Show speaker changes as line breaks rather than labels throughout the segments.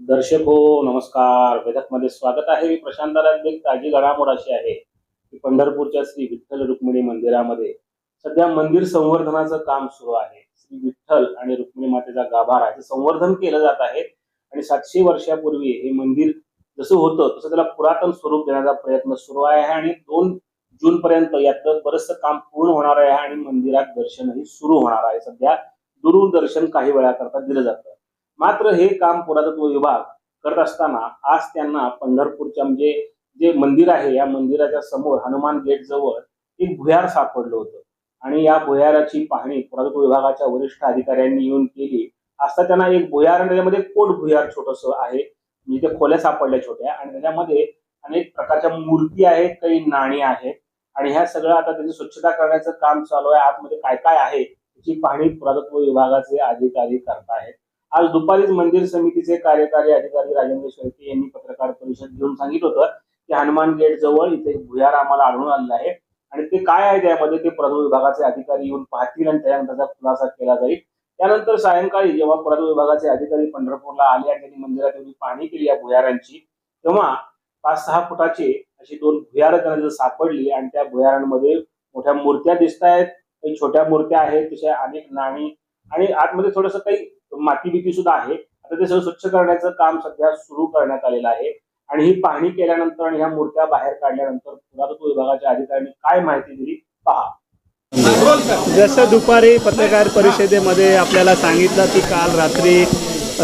दर्शक हो नमस्कार. वेदकमध्ये स्वागत आहे. मी प्रशांत एक ताजी घडामोड अशी आहे. की पंढरपूरच्या श्री विठ्ठल रुक्मिणी मंदिरामध्ये सध्या मंदिर संवर्धनाचं काम सुरू आहे. श्री विठ्ठल आणि रुक्मिणी मातेचा गाभारा याचं संवर्धन केलं जात आहे आणि सातशे वर्षापूर्वी हे मंदिर जसं होतं तसं त्याला पुरातन स्वरूप देण्याचा प्रयत्न सुरू आहे आणि दोन जून पर्यंत यातलं बरंचसं काम पूर्ण होणार आहे आणि मंदिरात दर्शनही सुरू होणार आहे. सध्या दुरून दर्शन काही वेळाकरता दिलं जातं. मात्र हे काम पुरातत्व विभाग करत असताना आज त्यांना पंढरपूरच्या म्हणजे जे मंदिर आहे या मंदिराच्या समोर हनुमान गेट जवळ एक भुयार सापडलं होतं. आणि या भुयाराची पाहणी पुरातत्व विभागाच्या वरिष्ठ अधिकाऱ्यांनी येऊन केली. असता त्यांना एक भुयार आणि त्याच्यामध्ये कोट भुयार छोटस आहे. म्हणजे ते खोल्या सापडल्या छोट्या आणि त्याच्यामध्ये अनेक प्रकारच्या मूर्ती आहेत काही नाणी आहेत. आणि ह्या सगळं आता त्याची स्वच्छता करण्याचं काम चालू आहे. आतमध्ये काय काय आहे याची पाहणी पुरातत्व विभागाचे अधिकारी करतायत आज दुपारीच मंदिर समितीचे कार्यकारी अधिकारी राजेंद्र शेळके यांनी पत्रकार परिषद घेऊन सांगितलं होतं की हनुमान गेट जवळ इथे भुयार आम्हाला आढळून आलेला आहे. आणि ते काय आहे त्यामध्ये ते पुरातत्व विभागाचे अधिकारी येऊन पाहतील आणि त्यानंतरचा खुलासा केला जाईल. त्यानंतर सायंकाळी जेव्हा पुरातत्व विभागाचे अधिकारी पंढरपूरला आले आणि त्यांनी मंदिरात येऊन पाहणी केली या भुयारांची तेव्हा पाच सहा फुटाचे अशी दोन भुयारं त्यांना सापडली आणि त्या भुयारांमध्ये मोठ्या मूर्त्या दिसत आहेत काही छोट्या मूर्त्या आहेत तशा अनेक नाणी आणि आतमध्ये थोडस काही माती भीती सुद्धा आहे. आता ते सगळं स्वच्छ करण्याचं काम सध्या सुरू करण्यात आलेलं आहे. आणि ही पाहणी केल्यानंतर आणि ह्या मूर्त्या बाहेर काढल्यानंतर पुरातत्व विभागाच्या अधिकाऱ्यांनी काय माहिती दिली पहा.
जसं दुपारी पत्रकार परिषदेमध्ये आपल्याला सांगितलं की काल रात्री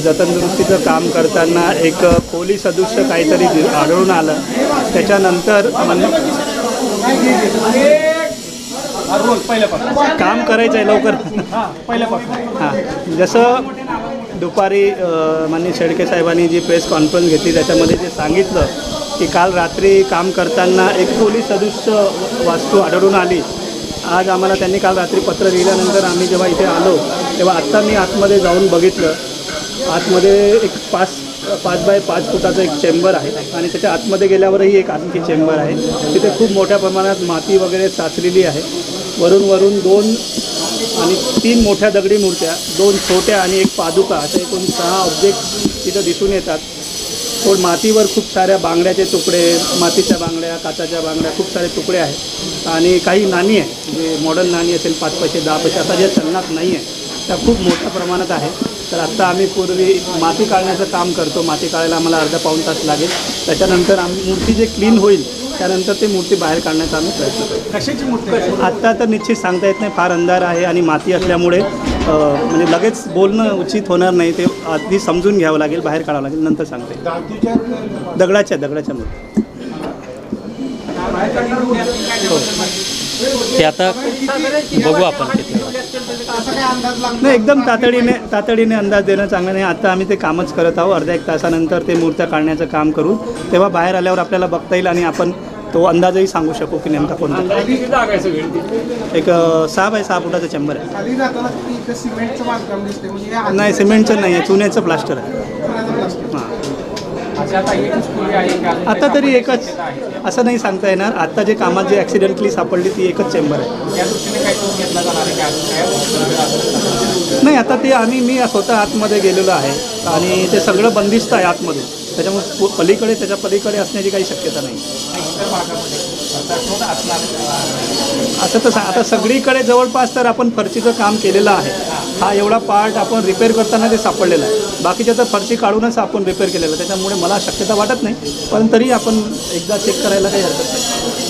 जतन दुरुस्तीचं काम करताना एक खोली सदृश्य काहीतरी आढळून आलं. त्याच्यानंतर काम करायचं आहे लवकर. हां जसं दुपारी माननीय शेळके साहेबांनी जी प्रेस कॉन्फरन्स घेतली त्याच्यामध्ये जे सांगितलं की काल रात्री काम करताना एक खोली सदृश्य वास्तू आढळून आली. आज आम्हाला त्यांनी काल रात्री पत्र लिहिल्यानंतर आम्ही जेव्हा इथे आलो तेव्हा आत्ता मी आतमध्ये जाऊन बघितलं. आतमध्ये एक पाच पाच बाय पाच फुटाचं एक चेंबर आहे आणि त्याच्या आतमध्ये गेल्यावरही एक आणखी चेंबर आहे. तिथे खूप मोठ्या प्रमाणात माती वगैरे साचलेली आहे. वरून वरून दोन आणि तीन मोठ्या दगडी मूर्त्या दोन छोट्या आणि एक पादुका असे एकूण सहा ऑब्जेक्ट तिथं दिसून येतात. तो मातीवर खूप साऱ्या बांगड्याचे तुकडे मातीच्या बांगड्या काचाच्या बांगड्या खूप सारे तुकडे आहेत. आणि काही नाणी आहे जे मॉडर्न नाणी असेल पाच पैसे दहा पैसे आता जे चलनात नाही आहे त्या खूप मोठ्या प्रमाणात आहे तर आत्ता आम्ही पूर्वी माती काढण्याचं काम करतो. माती काढायला आम्हाला अर्धा पाऊण तास लागेल. त्याच्यानंतर आम्ही मूर्ती जे क्लीन होईल त्यानंतर ती मूर्ती बाहेर काढण्याचा आम्ही प्रयत्न करतो.
कशाची मूर्ती
आत्ता तर निश्चित सांगता येत नाही. फार अंधार आहे आणि माती असल्यामुळे म्हणजे लगेच बोलणं उचित होणार नाही. ते आधी समजून घ्यावं लागेल बाहेर काढावं लागेल नंतर सांगता. येईल दगडाच्या दगडाच्या मूर्ती.
ते आता बघू आपण तिथे.
नाही एकदम तातडीने तातडीने अंदाज देणं चांगलं नाही. आता आम्ही ते कामच करत आहोत. अर्ध्या एक तासानंतर ते मूर्त्या काढण्याचं काम करू तेव्हा बाहेर आल्यावर आपल्याला बघता येईल आणि आपण तो अंदाजही सांगू शकू की नेमका कोणता. एक सहा बाय सहा फुटाचा चेंबर आहे.
म्हणजे हे
नाही सिमेंटचं नाही आहे चुन्याचं प्लास्टर आहे. हां. आता तरी एकच. असं नाही सांगता येणार. आता जे कामात जे ॲक्सिडेंटली सापडली ती एकच चेंबर आहे. नाही आता ते आम्ही मी स्वतः आतमध्ये गेलेलो आहे आणि ते सगळं बंदिस्त आहे आतमध्ये. त्याच्यामुळे पलीकडे त्याच्या पलीकडे असण्याची काही शक्यता नाही. असं तर आता सगळीकडे जवळपास तर आपण फरशीचं काम केलेलं आहे. हा एवढा पार्ट आपण रिपेअर करताना ते सापडलेला आहे. बाकीच्या तर फरशी काढूनच आपण रिपेअर केलेलं आहे. त्याच्यामुळे मला शक्यता वाटत नाही पण तरी आपण एकदा चेक करायला काही हरकत नाही.